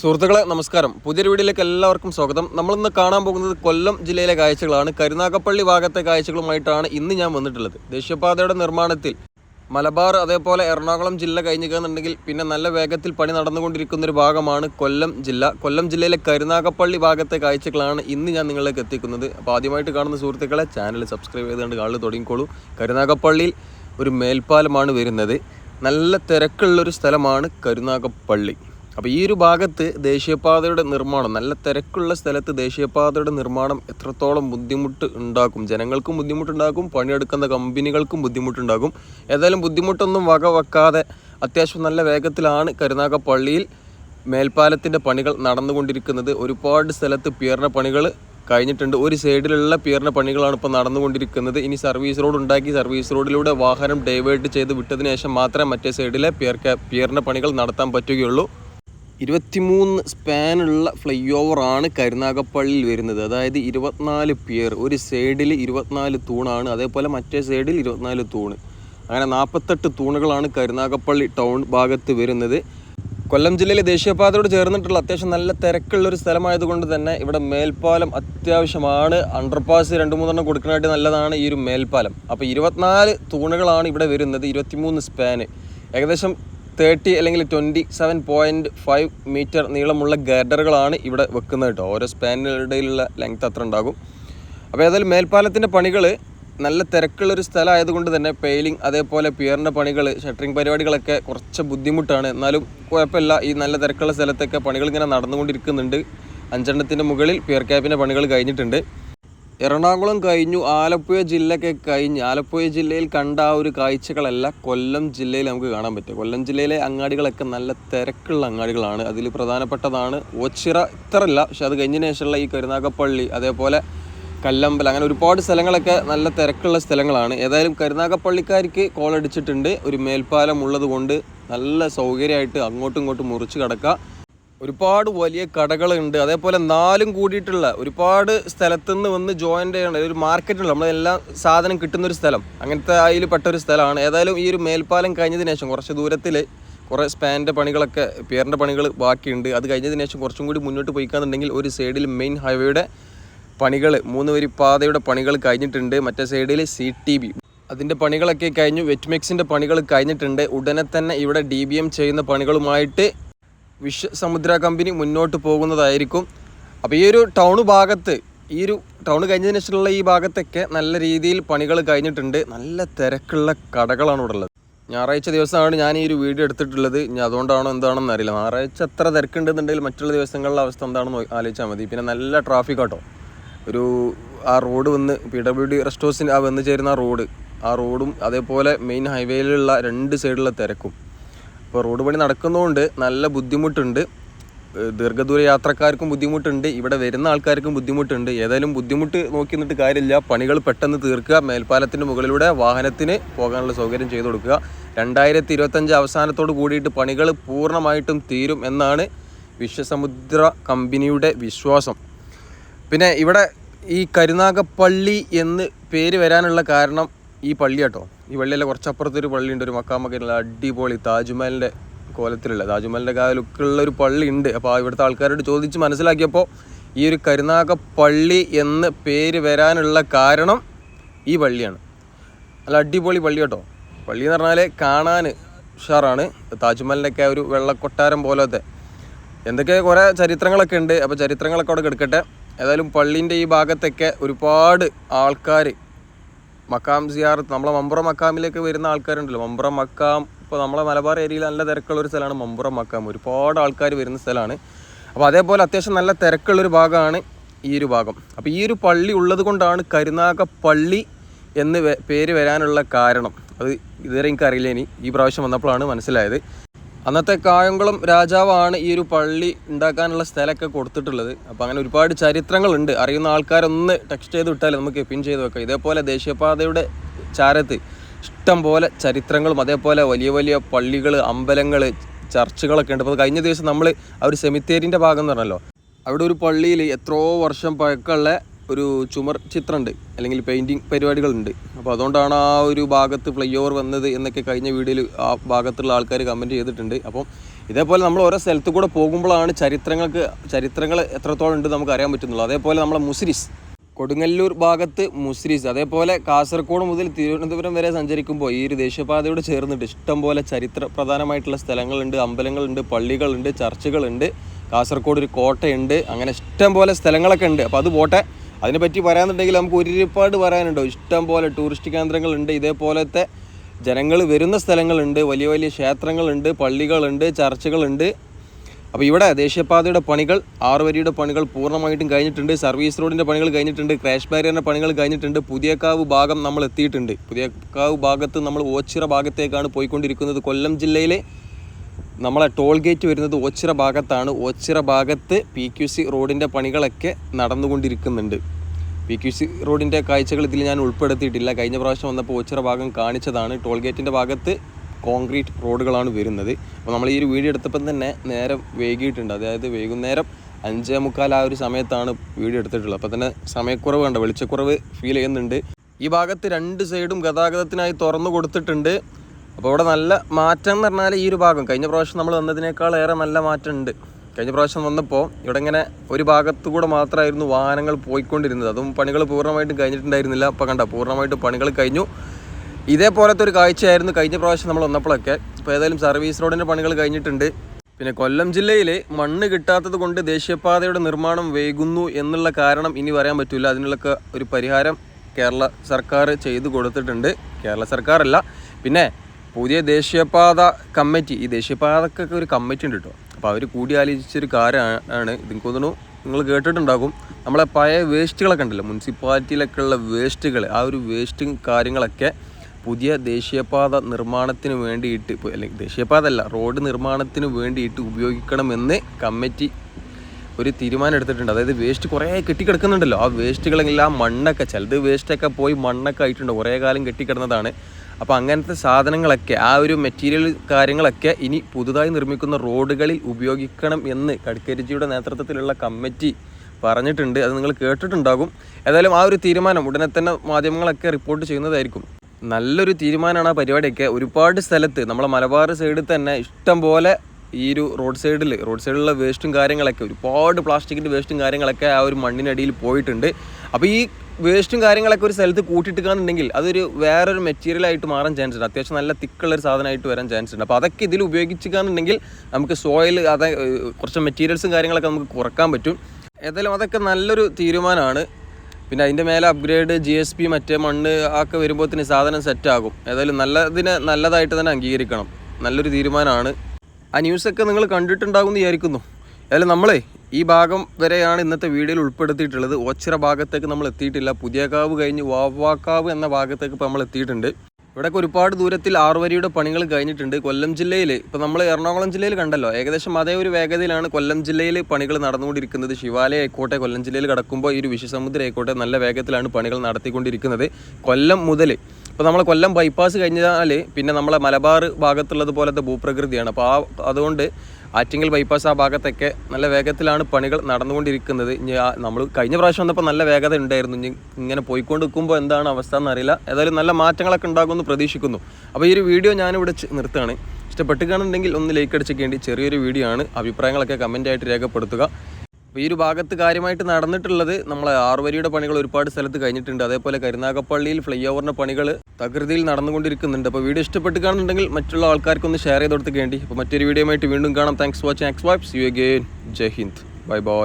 സുഹൃത്തുക്കളെ നമസ്കാരം. പുതിയൊരു വീഡിയോയിലേക്ക് എല്ലാവർക്കും സ്വാഗതം. നമ്മളിന്ന് കാണാൻ പോകുന്നത് കൊല്ലം ജില്ലയിലെ കാഴ്ചകളാണ്. കരുനാഗപ്പള്ളി ഭാഗത്തെ കാഴ്ചകളുമായിട്ടാണ് ഇന്ന് ഞാൻ വന്നിട്ടുള്ളത്. ദേശീയപാതയുടെ നിർമ്മാണത്തിൽ മലബാർ അതേപോലെ എറണാകുളം ജില്ല കഴിഞ്ഞിരിക്കുന്നുണ്ടെങ്കിൽ പിന്നെ നല്ല വേഗത്തിൽ പണി നടന്നുകൊണ്ടിരിക്കുന്ന ഒരു ഭാഗമാണ് കൊല്ലം ജില്ല. കൊല്ലം ജില്ലയിലെ കരുനാഗപ്പള്ളി ഭാഗത്തെ കാഴ്ചകളാണ് ഇന്ന് ഞാൻ നിങ്ങളിലേക്ക് എത്തിക്കുന്നത്. അപ്പോൾ ആദ്യമായിട്ട് കാണുന്ന സുഹൃത്തുക്കളെ ചാനൽ സബ്സ്ക്രൈബ് ചെയ്തുകൊണ്ട് കാണൽ തുടങ്ങിക്കോളൂ. കരുനാഗപ്പള്ളിയിൽ ഒരു മേൽപ്പാലമാണ് വരുന്നത്. നല്ല തിരക്കുള്ളൊരു സ്ഥലമാണ് കരുനാഗപ്പള്ളി. അപ്പോൾ ഈ ഒരു ഭാഗത്ത് ദേശീയപാതയുടെ നിർമ്മാണം നല്ല തിരക്കുള്ള സ്ഥലത്ത് ദേശീയപാതയുടെ നിർമ്മാണം എത്രത്തോളം ബുദ്ധിമുട്ട് ഉണ്ടാക്കും? ജനങ്ങൾക്കും ബുദ്ധിമുട്ടുണ്ടാക്കും പണിയെടുക്കുന്ന കമ്പനികൾക്കും ബുദ്ധിമുട്ടുണ്ടാകും. ഏതായാലും ബുദ്ധിമുട്ടൊന്നും വക വെക്കാതെ അത്യാവശ്യം നല്ല വേഗത്തിലാണ് കരുനാഗപ്പള്ളിയിൽ മേൽപ്പാലത്തിന്റെ പണികൾ നടന്നുകൊണ്ടിരിക്കുന്നത്. ഒരുപാട് സ്ഥലത്ത് പിയറിന പണികൾ കഴിഞ്ഞിട്ടുണ്ട്. ഒരു സൈഡിലുള്ള പിയറിന പണികളാണ് ഇപ്പോൾ നടന്നുകൊണ്ടിരിക്കുന്നത്. ഇനി സർവീസ് റോഡ് ഉണ്ടാക്കി സർവീസ് റോഡിലൂടെ വാഹനം ഡൈവേർട്ട് ചെയ്ത് വിട്ടതിന് ശേഷം മാത്രമേ മറ്റേ സൈഡിലെ പിയർ പിയറിന്റെ പണികൾ നടത്താൻ പറ്റുകയുള്ളൂ. ഇരുപത്തിമൂന്ന് സ്പാനുള്ള ഫ്ലൈ ഓവറാണ് കരുനാഗപ്പള്ളിയിൽ വരുന്നത്. അതായത് ഇരുപത്തിനാല് പിയർ. ഒരു സൈഡിൽ ഇരുപത്തിനാല് തൂണാണ് അതേപോലെ മറ്റേ സൈഡിൽ ഇരുപത്തിനാല് തൂണ്. അങ്ങനെ നാൽപ്പത്തെട്ട് തൂണുകളാണ് കരുനാഗപ്പള്ളി ടൗൺ ഭാഗത്ത് വരുന്നത്. കൊല്ലം ജില്ലയിലെ ദേശീയപാതയോട് ചേർന്നിട്ടുള്ള അത്യാവശ്യം നല്ല തിരക്കുള്ള ഒരു സ്ഥലമായതുകൊണ്ട് തന്നെ ഇവിടെ മേൽപ്പാലം അത്യാവശ്യമാണ്. അണ്ടർപാസ് രണ്ട് മൂന്നെണ്ണം കൊടുക്കാനായിട്ട് നല്ലതാണ് ഈ ഒരു മേൽപ്പാലം. അപ്പോൾ ഇരുപത്തിനാല് തൂണുകളാണ് ഇവിടെ വരുന്നത് ഇരുപത്തിമൂന്ന് സ്പാന്. ഏകദേശം തേർട്ടി അല്ലെങ്കിൽ twenty seven point five metre നീളമുള്ള ഗർഡറുകളാണ് ഇവിടെ വെക്കുന്നത് കേട്ടോ. ഓരോ സ്പാനിനിടയിലുള്ള ലെങ്ത് അത്ര ഉണ്ടാകും. അപ്പോൾ ഏതായാലും മേൽപ്പാലത്തിന്റെ പണികൾ നല്ല തിരക്കുള്ളൊരു സ്ഥലമായതുകൊണ്ട് തന്നെ പെയിലിംഗ് അതേപോലെ പിയറിന്റെ പണികൾ ഷട്ടറിങ് പരിപാടികളൊക്കെ കുറച്ച് ബുദ്ധിമുട്ടാണ്. എന്നാലും കുഴപ്പമില്ല. ഈ നല്ല തിരക്കുള്ള സ്ഥലത്തൊക്കെ പണികൾ ഇങ്ങനെ നടന്നുകൊണ്ടിരിക്കുന്നുണ്ട്. അഞ്ചെണ്ണത്തിന്റെ മുകളിൽ പിയർ ക്യാപ്പിന്റെ പണികൾ കഴിഞ്ഞിട്ടുണ്ട്. എറണാകുളം കഴിഞ്ഞു ആലപ്പുഴ ജില്ലയൊക്കെ കഴിഞ്ഞ്. ആലപ്പുഴ ജില്ലയിൽ കണ്ട ആ ഒരു കാഴ്ചകളല്ല കൊല്ലം ജില്ലയിൽ നമുക്ക് കാണാൻ പറ്റും കൊല്ലം ജില്ലയിലെ അങ്ങാടികളൊക്കെ നല്ല തിരക്കുള്ള അങ്ങാടികളാണ്. അതിൽ പ്രധാനപ്പെട്ടതാണ് ഓച്ചിറ. ഇത്രല്ല പക്ഷെ അത് കഴിഞ്ഞതിന് ശേഷമുള്ള ഈ കരുനാഗപ്പള്ളി അതേപോലെ കല്ലമ്പലം അങ്ങനെ ഒരുപാട് സ്ഥലങ്ങളൊക്കെ നല്ല തിരക്കുള്ള സ്ഥലങ്ങളാണ്. ഏതായാലും കരുനാഗപ്പള്ളിക്കാർക്ക് കോൾ അടിച്ചിട്ടുണ്ട് ഒരു മേൽപ്പാലം ഉള്ളത് കൊണ്ട് നല്ല സൗകര്യമായിട്ട് അങ്ങോട്ടും ഇങ്ങോട്ടും മുറിച്ച് കിടക്കുക ഒരുപാട് വലിയ കടകളുണ്ട്. അതേപോലെ നാലും കൂടിയിട്ടുള്ള ഒരുപാട് സ്ഥലത്തുനിന്ന് വന്ന് ജോയിൻ ചെയ്യേണ്ട ഒരു മാർക്കറ്റുണ്ട് നമ്മളെല്ലാം സാധനം കിട്ടുന്ന ഒരു സ്ഥലം. അങ്ങനത്തെ അതിൽ പെട്ട ഒരു സ്ഥലമാണ്. ഏതായാലും ഈ ഒരു മേൽപ്പാലം കഴിഞ്ഞതിന് ശേഷം കുറച്ച് ദൂരത്തിൽ കുറേ സ്പാന്റെ പണികളൊക്കെ പിയറിന്റെ പണികൾ ബാക്കിയുണ്ട്. അത് കഴിഞ്ഞതിന് ശേഷം കുറച്ചും കൂടി മുന്നോട്ട് പോയിക്കാന്നുണ്ടെങ്കിൽ ഒരു സൈഡിൽ മെയിൻ ഹൈവേയുടെ പണികൾ മൂന്ന് വരി പാതയുടെ പണികൾ കഴിഞ്ഞിട്ടുണ്ട്. മറ്റേ സൈഡിൽ സി ടി ബി അതിന്റെ പണികളൊക്കെ കഴിഞ്ഞു. വെറ്റ്മെക്സിന്റെ പണികൾ കഴിഞ്ഞിട്ടുണ്ട്. ഉടനെ തന്നെ ഇവിടെ ഡി ബി എം ചെയ്യുന്ന പണികളുമായിട്ട് വിശ്വ സമുദ്ര കമ്പനി മുന്നോട്ട് പോകുന്നതായിരിക്കും. അപ്പോൾ ഈ ഒരു ടൗൺ ഭാഗത്ത് ഈ ഒരു ടൗൺ കഴിഞ്ഞതിന് ശേഷമുള്ള ഈ ഭാഗത്തൊക്കെ നല്ല രീതിയിൽ പണികൾ കഴിഞ്ഞിട്ടുണ്ട്. നല്ല തിരക്കുള്ള കടകളാണ് ഇവിടെ ഉള്ളത്. ഞായറാഴ്ച ദിവസമാണ് ഞാൻ ഈ ഒരു വീഡിയോ എടുത്തിട്ടുള്ളത്. ഇനി അതുകൊണ്ടാണോ എന്താണെന്ന് അറിയില്ല. ഞായറാഴ്ച എത്ര തിരക്കുണ്ടെന്നുണ്ടെങ്കിൽ മറ്റുള്ള ദിവസങ്ങളിലെ അവസ്ഥ എന്താണെന്ന് ആലോചിച്ചാൽ മതി. പിന്നെ നല്ല ട്രാഫിക് ആട്ടോ. ഒരു ആ റോഡ് വന്ന് പി ഡബ്ല്യു ഡി റെസ്റ്റ് ഹൗസിന്റെ ആ വന്ന് ചേരുന്ന ആ റോഡ് ആ റോഡും അതേപോലെ മെയിൻ ഹൈവേയിലുള്ള രണ്ട് സൈഡിലുള്ള തിരക്കും. ഇപ്പോൾ റോഡ് പണി നടക്കുന്നതുകൊണ്ട് നല്ല ബുദ്ധിമുട്ടുണ്ട്. ദീർഘദൂര യാത്രക്കാർക്കും ബുദ്ധിമുട്ടുണ്ട്. ഇവിടെ വരുന്ന ആൾക്കാർക്കും ബുദ്ധിമുട്ടുണ്ട്. ഏതായാലും ബുദ്ധിമുട്ട് നോക്കി നിന്നിട്ട് കാര്യമില്ല. പണികൾ പെട്ടെന്ന് തീർക്കുക. മേൽപ്പാലത്തിന്റെ മുകളിലൂടെ വാഹനത്തിന് പോകാനുള്ള സൗകര്യം ചെയ്തു കൊടുക്കുക. രണ്ടായിരത്തി ഇരുപത്തഞ്ച് അവസാനത്തോട് കൂടിയിട്ട് പണികൾ പൂർണമായിട്ടും തീരും എന്നാണ് വിശ്വസമുദ്ര കമ്പനിയുടെ വിശ്വാസം. പിന്നെ ഇവിടെ ഈ കരുനാഗപ്പള്ളി എന്ന് പേര് വരാനുള്ള കാരണം ഈ പള്ളി കേട്ടോ. ഈ പള്ളിയല്ല കുറച്ചപ്പുറത്തൊരു പള്ളിയുണ്ട് ഒരു മക്കാമക്കുള്ള അടിപൊളി താജ്മഹലിന്റെ കോലത്തിലുള്ള. താജ്മഹലിന്റെ കാലുക്കുള്ള ലുക്കുള്ള ഒരു പള്ളി ഉണ്ട്. അപ്പോൾ ഇവിടുത്തെ ആൾക്കാരോട് ചോദിച്ച് മനസ്സിലാക്കിയപ്പോൾ ഈ ഒരു കരുനാഗ പള്ളി എന്ന് പേര് വരാനുള്ള കാരണം ഈ പള്ളിയാണ്. നല്ല അടിപൊളി പള്ളി കേട്ടോ. പള്ളി എന്ന് പറഞ്ഞാൽ കാണാൻ ഉഷാറാണ്. താജ്മഹലിന്റെയൊക്കെ ഒരു വെള്ളക്കൊട്ടാരം പോലത്തെ. എന്തൊക്കെ കുറേ ചരിത്രങ്ങളൊക്കെ ഉണ്ട്. അപ്പോൾ ചരിത്രങ്ങളൊക്കെ അവിടെ കിടക്കട്ടെ. ഏതായാലും പള്ളീന്റെ ഈ ഭാഗത്തൊക്കെ ഒരുപാട് ആൾക്കാർ മക്കാം സിയാറത്ത് നമ്മളെ മമ്പുറ മക്കാമിലേക്ക് വരുന്ന ആൾക്കാരുണ്ടല്ലോ. മമ്പുറ മക്കാം ഇപ്പോൾ നമ്മളെ മലബാർ ഏരിയയിൽ നല്ല തിരക്കുള്ള ഒരു സ്ഥലമാണ് മമ്പുറ മക്കാം. ഒരുപാട് ആൾക്കാർ വരുന്ന സ്ഥലമാണ്. അപ്പോൾ അതേപോലെ അത്യാവശ്യം നല്ല തിരക്കുള്ളൊരു ഭാഗമാണ് ഈ ഒരു ഭാഗം. അപ്പോൾ ഈ ഒരു പള്ളി ഉള്ളത് കൊണ്ടാണ് കരുനാഗപ്പള്ളി എന്ന് പേര് വരാനുള്ള കാരണം. അത് ഇതുവരെ എനിക്കറിയില്ല ഇനി. ഈ പ്രാവശ്യം വന്നപ്പോഴാണ് മനസ്സിലായത്. അന്നത്തെ കായംകുളം രാജാവാണ് ഈ ഒരു പള്ളി ഉണ്ടാക്കാനുള്ള സ്ഥലമൊക്കെ കൊടുത്തിട്ടുള്ളത്. അപ്പോൾ അങ്ങനെ ഒരുപാട് ചരിത്രങ്ങളുണ്ട്. അറിയുന്ന ആൾക്കാരൊന്ന് ടെക്സ്റ്റ് ചെയ്ത് വിട്ടാൽ നമുക്ക് പിൻ ചെയ്ത് വെക്കാം. ഇതേപോലെ ദേശീയപാതയുടെ ചാരത്ത് ഇഷ്ടം പോലെ ചരിത്രങ്ങളും അതേപോലെ വലിയ വലിയ പള്ളികൾ അമ്പലങ്ങൾ ചർച്ചുകളൊക്കെ ഉണ്ട്. അപ്പോൾ കഴിഞ്ഞ ദിവസം നമ്മൾ ആ ഒരു സെമിത്തേരിന്റെ ഭാഗം എന്ന് പറഞ്ഞല്ലോ. അവിടെ ഒരു പള്ളിയിൽ എത്രയോ വർഷം പഴക്കമുള്ള ഒരു ചുമർ ചിത്രമുണ്ട് അല്ലെങ്കിൽ പെയിന്റിങ് പരിപാടികളുണ്ട്. അപ്പോൾ അതുകൊണ്ടാണ് ആ ഒരു ഭാഗത്ത് ഫ്ലൈ ഓവർ വന്നത് എന്നൊക്കെ കഴിഞ്ഞ വീഡിയോയിൽ ആ ഭാഗത്തുള്ള ആൾക്കാർ കമന്റ് ചെയ്തിട്ടുണ്ട്. അപ്പം ഇതേപോലെ നമ്മൾ ഓരോ സ്ഥലത്ത് കൂടെ പോകുമ്പോഴാണ് ചരിത്രങ്ങൾക്ക് ചരിത്രങ്ങൾ എത്രത്തോളം ഉണ്ട് നമുക്ക് അറിയാൻ പറ്റുന്നുള്ളൂ. അതേപോലെ നമ്മളെ മുസിരിസ് കൊടുങ്ങല്ലൂർ ഭാഗത്ത് മുസ്രീസ് അതേപോലെ കാസർഗോഡ് മുതൽ തിരുവനന്തപുരം വരെ സഞ്ചരിക്കുമ്പോൾ ഈ ഒരു ദേശീയപാതയോട് ചേർന്നിട്ട് ഇഷ്ടംപോലെ ചരിത്ര പ്രധാനമായിട്ടുള്ള സ്ഥലങ്ങളുണ്ട് അമ്പലങ്ങളുണ്ട് പള്ളികളുണ്ട് ചർച്ചുകളുണ്ട്. കാസർഗോഡ് ഒരു കോട്ടയുണ്ട് അങ്ങനെ ഇഷ്ടംപോലെ സ്ഥലങ്ങളൊക്കെ ഉണ്ട്. അപ്പോൾ അത് പോട്ടെ. അതിനെപ്പറ്റി പറയാന്നുണ്ടെങ്കിൽ നമുക്ക് ഒരുപാട് പറയാനുണ്ടോ? ഇഷ്ടം പോലെ ടൂറിസ്റ്റ് കേന്ദ്രങ്ങളുണ്ട് ഇതേപോലത്തെ ജനങ്ങൾ വരുന്ന സ്ഥലങ്ങളുണ്ട് വലിയ വലിയ ക്ഷേത്രങ്ങളുണ്ട് പള്ളികളുണ്ട് ചർച്ചുകളുണ്ട്. അപ്പോൾ ഇവിടെ ദേശീയപാതയുടെ പണികൾ ആറ് വരിയുടെ പണികൾ പൂർണമായിട്ടും കഴിഞ്ഞിട്ടുണ്ട് സർവീസ് റോഡിന്റെ പണികൾ കഴിഞ്ഞിട്ടുണ്ട് ക്രാഷ് ബാരിയറിന്റെ പണികൾ കഴിഞ്ഞിട്ടുണ്ട്. പുതിയക്കാവ് ഭാഗം നമ്മൾ എത്തിയിട്ടുണ്ട്. പുതിയക്കാവ് ഭാഗത്ത് നമ്മൾ ഓച്ചിറ ഭാഗത്തേക്കാണ് പോയിക്കൊണ്ടിരിക്കുന്നത്. കൊല്ലം ജില്ലയിലെ നമ്മളെ ടോൾ ഗേറ്റ് വരുന്നത് ഓച്ചിറ ഭാഗത്താണ്. ഓച്ചിറ ഭാഗത്ത് പി ക്യു സി റോഡിന്റെ പണികളൊക്കെ നടന്നുകൊണ്ടിരിക്കുന്നുണ്ട്. പി ക്യു സി റോഡിന്റെ കാഴ്ചകൾ ഇതിൽ ഞാൻ ഉൾപ്പെടുത്തിയിട്ടില്ല. കഴിഞ്ഞ പ്രാവശ്യം വന്നപ്പോൾ ഒച്ചിറ ഭാഗം കാണിച്ചതാണ്. ടോൾ ഗേറ്റിന്റെ ഭാഗത്ത് കോൺക്രീറ്റ് റോഡുകളാണ് വരുന്നത്. അപ്പോൾ നമ്മൾ ഈ ഒരു വീഡിയോ എടുത്തപ്പം തന്നെ നേരം വൈകിയിട്ടുണ്ട്. അതായത് വൈകുന്നേരം അഞ്ചേ മുക്കാൽ ആ ഒരു സമയത്താണ് വീഡിയോ എടുത്തിട്ടുള്ളത്. അപ്പോൾ തന്നെ സമയക്കുറവ് കണ്ട? വെളിച്ചക്കുറവ് ഫീൽ ചെയ്യുന്നുണ്ട്. ഈ ഭാഗത്ത് രണ്ട് സൈഡും ഗതാഗതത്തിനായി തുറന്നു കൊടുത്തിട്ടുണ്ട്. അപ്പോൾ ഇവിടെ നല്ല മാറ്റം എന്ന് പറഞ്ഞാൽ ഈ ഒരു ഭാഗം. കഴിഞ്ഞ പ്രാവശ്യം നമ്മൾ വന്നതിനേക്കാൾ ഏറെ നല്ല മാറ്റം ഉണ്ട്. കഴിഞ്ഞ പ്രാവശ്യം വന്നപ്പോൾ ഇവിടെ ഇങ്ങനെ ഒരു ഭാഗത്തു കൂടെ മാത്രമായിരുന്നു വാഹനങ്ങൾ പോയിക്കൊണ്ടിരുന്നത്. അതും പണികൾ പൂർണമായിട്ടും കഴിഞ്ഞിട്ടുണ്ടായിരുന്നില്ല. അപ്പോൾ കണ്ട പൂർണമായിട്ട് പണികൾ കഴിഞ്ഞു. ഇതേപോലത്തെ ഒരു കാഴ്ചയായിരുന്നു കഴിഞ്ഞ പ്രാവശ്യം നമ്മൾ വന്നപ്പോഴൊക്കെ. ഇപ്പോൾ ഏതായാലും സർവീസ് റോഡിന്റെ പണികൾ കഴിഞ്ഞിട്ടുണ്ട്. പിന്നെ കൊല്ലം ജില്ലയിൽ മണ്ണ് കിട്ടാത്തത് കൊണ്ട് ദേശീയപാതയുടെ നിർമ്മാണം വൈകുന്നു എന്നുള്ള കാരണം ഇനി പറയാൻ പറ്റില്ല അതിനുള്ളൊക്കെ ഒരു പരിഹാരം കേരള സർക്കാർ ചെയ്തു കൊടുത്തിട്ടുണ്ട്. കേരള സർക്കാരല്ല. പിന്നെ പുതിയ ദേശീയപാത കമ്മിറ്റി. ഈ ദേശീയപാതക്കൊക്കെ ഒരു കമ്മിറ്റി ഉണ്ട് കേട്ടോ അപ്പോൾ അവർ കൂടിയാലോചിച്ചൊരു കാര്യമാണ് ഇത് തോന്നുന്നു നിങ്ങൾ കേട്ടിട്ടുണ്ടാകും. നമ്മളെ പഴയ വേസ്റ്റുകളൊക്കെ ഉണ്ടല്ലോ മുനിസിപ്പാലിറ്റിയിലൊക്കെ ഉള്ള വേസ്റ്റുകൾ ആ ഒരു വേസ്റ്റും കാര്യങ്ങളൊക്കെ പുതിയ ദേശീയപാത നിർമ്മാണത്തിന് വേണ്ടിയിട്ട് അല്ലെങ്കിൽ ദേശീയപാത അല്ല റോഡ് നിർമ്മാണത്തിന് വേണ്ടിയിട്ട് ഉപയോഗിക്കണമെന്ന് കമ്മിറ്റി ഒരു തീരുമാനം എടുത്തിട്ടുണ്ട്. അതായത് വേസ്റ്റ് കുറേ കെട്ടിക്കിടക്കുന്നുണ്ടല്ലോ. ആ വേസ്റ്റുകളെല്ലാം മണ്ണൊക്കെ ചിലത് വേസ്റ്റൊക്കെ പോയി മണ്ണൊക്കെ ആയിട്ടുണ്ട്. കുറേ കാലം കെട്ടിക്കിടന്നതാണ്. അപ്പോൾ അങ്ങനത്തെ സാധനങ്ങളൊക്കെ ആ ഒരു മെറ്റീരിയൽ കാര്യങ്ങളൊക്കെ ഇനി പുതുതായി നിർമ്മിക്കുന്ന റോഡുകളിൽ ഉപയോഗിക്കണം എന്ന് കടുക്കരിജിയുടെ നേതൃത്വത്തിലുള്ള കമ്മിറ്റി പറഞ്ഞിട്ടുണ്ട്. അത് നിങ്ങൾ കേട്ടിട്ടുണ്ടാകും. ഏതായാലും ആ ഒരു തീരുമാനം ഉടനെ തന്നെ മാധ്യമങ്ങളൊക്കെ റിപ്പോർട്ട് ചെയ്യുന്നതായിരിക്കും. നല്ലൊരു തീരുമാനമാണ് ആ പരിപാടിയൊക്കെ. ഒരുപാട് സ്ഥലത്ത് നമ്മളെ മലബാർ സൈഡിൽ തന്നെ ഇഷ്ടം പോലെ ഈ ഒരു റോഡ് സൈഡിൽ റോഡ് സൈഡിലുള്ള വേസ്റ്റും കാര്യങ്ങളൊക്കെ ഒരുപാട് പ്ലാസ്റ്റിക്കിന്റെ വേസ്റ്റും കാര്യങ്ങളൊക്കെ ആ ഒരു മണ്ണിനടിയിൽ പോയിട്ടുണ്ട്. അപ്പോൾ ഈ വേസ്റ്റും കാര്യങ്ങളൊക്കെ ഒരു സ്ഥലത്ത് കൂട്ടിയിട്ടിക്കാന്നുണ്ടെങ്കിൽ അതൊരു വേറൊരു മെറ്റീരിയൽ ആയിട്ട് മാറാൻ ചാൻസ് ഉണ്ട്. അത്യാവശ്യം നല്ല തിക്കുള്ള ഒരു സാധനമായിട്ട് വരാൻ ചാൻസ് ഉണ്ട്. അപ്പോൾ അതൊക്കെ ഇതിൽ ഉപയോഗിച്ചിക്കാന്നുണ്ടെങ്കിൽ നമുക്ക് സോയിൽ അത് കുറച്ച് മെറ്റീരിയൽസും കാര്യങ്ങളൊക്കെ നമുക്ക് കുറയ്ക്കാൻ പറ്റും. ഏതായാലും അതൊക്കെ നല്ലൊരു തീരുമാനമാണ്. പിന്നെ അതിന്റെ മേലെ അപ്ഗ്രേഡ് ജി എസ് പി മറ്റേ മണ്ണ് ഒക്കെ വരുമ്പോഴത്തേന് സാധനം സെറ്റാകും ഏതായാലും നല്ലതിനെ നല്ലതായിട്ട് തന്നെ അംഗീകരിക്കണം. നല്ലൊരു തീരുമാനമാണ്. ആ ന്യൂസൊക്കെ നിങ്ങൾ കണ്ടിട്ടുണ്ടാകും എന്ന് വിചാരിക്കുന്നു. ഏതായാലും നമ്മളെ ഈ ഭാഗം വരെയാണ് ഇന്നത്തെ വീഡിയോയിൽ ഉൾപ്പെടുത്തിയിട്ടുള്ളത്. ഓച്ചിറ ഭാഗത്തേക്ക് നമ്മൾ എത്തിയിട്ടില്ല. പുതിയകാവ് കഴിഞ്ഞ് വാവാക്കാവ് എന്ന ഭാഗത്തേക്ക് ഇപ്പോൾ നമ്മൾ എത്തിയിട്ടുണ്ട്. ഇവിടെയൊക്കെ ഒരുപാട് ദൂരത്തിൽ ആറുവരിയുടെ പണികൾ കഴിഞ്ഞിട്ടുണ്ട്. കൊല്ലം ജില്ലയിൽ ഇപ്പോൾ നമ്മൾ എറണാകുളം ജില്ലയിൽ കണ്ടല്ലോ. ഏകദേശം അതേ ഒരു വേഗതയിലാണ് കൊല്ലം ജില്ലയിൽ പണികൾ നടന്നുകൊണ്ടിരിക്കുന്നത്. ശിവാലയ ആയിക്കോട്ടെ കൊല്ലം ജില്ലയിൽ കടക്കുമ്പോൾ ഈ ഒരു വിശ്വസമുദ്രം ആയിക്കോട്ടെ നല്ല വേഗത്തിലാണ് പണികൾ നടത്തിക്കൊണ്ടിരിക്കുന്നത്. കൊല്ലം മുതൽ ഇപ്പോൾ നമ്മൾ കൊല്ലം ബൈപ്പാസ് കഴിഞ്ഞാൽ പിന്നെ നമ്മളെ മലബാർ ഭാഗത്തുള്ളത് പോലത്തെ ഭൂപ്രകൃതിയാണ്. അപ്പോൾ ആ അതുകൊണ്ട് ആറ്റിങ്ങൽ ബൈപ്പാസ് ആ ഭാഗത്തൊക്കെ നല്ല വേഗത്തിലാണ് പണികൾ നടന്നുകൊണ്ടിരിക്കുന്നത്. ഇനി നമ്മൾ കഴിഞ്ഞ പ്രാവശ്യം വന്നപ്പോൾ നല്ല വേഗത ഉണ്ടായിരുന്നു. ഇനി ഇങ്ങനെ പോയിക്കൊണ്ട് നിൽക്കുമ്പോൾ എന്താണ് അവസ്ഥ എന്നറിയില്ല. ഏതായാലും നല്ല മാറ്റങ്ങളൊക്കെ ഉണ്ടാകുമെന്ന് പ്രതീക്ഷിക്കുന്നു. അപ്പോൾ ഈ ഒരു വീഡിയോ ഞാനിവിടെ നിർത്തുകയാണ്. ഇഷ്ടപ്പെട്ടുകയാണെന്നുണ്ടെങ്കിൽ ഒന്ന് ലൈക്ക് അടിച്ചേക്കേണ്ടി ചെറിയൊരു വീഡിയോ ആണ്. അഭിപ്രായങ്ങളൊക്കെ കമന്റായിട്ട് രേഖപ്പെടുത്തുക. അപ്പോൾ ഈ ഒരു ഭാഗത്ത് കാര്യമായിട്ട് നടന്നിട്ടുള്ളത് നമ്മളെ ആറുവരിയുടെ പണികൾ ഒരുപാട് സ്ഥലത്ത് കഴിഞ്ഞിട്ടുണ്ട്. അതേപോലെ കരുനാഗപ്പള്ളിയിൽ ഫ്ലൈ ഓവറിന്റെ പണികൾ തകൃതിയിൽ നടന്നുകൊണ്ടിരിക്കുന്നുണ്ട്. അപ്പോൾ വീഡിയോ ഇഷ്ടപ്പെട്ട് കാണുന്നുണ്ടെങ്കിൽ മറ്റുള്ള ആൾക്കാർക്കൊന്ന് ഷെയർ ചെയ്ത് കൊടുത്ത് വേണ്ടി അപ്പോൾ മറ്റൊരു വീഡിയോ ആയിട്ട് വീണ്ടും കാണാം. Thanks watching X vibes you again Jai Hind bye bye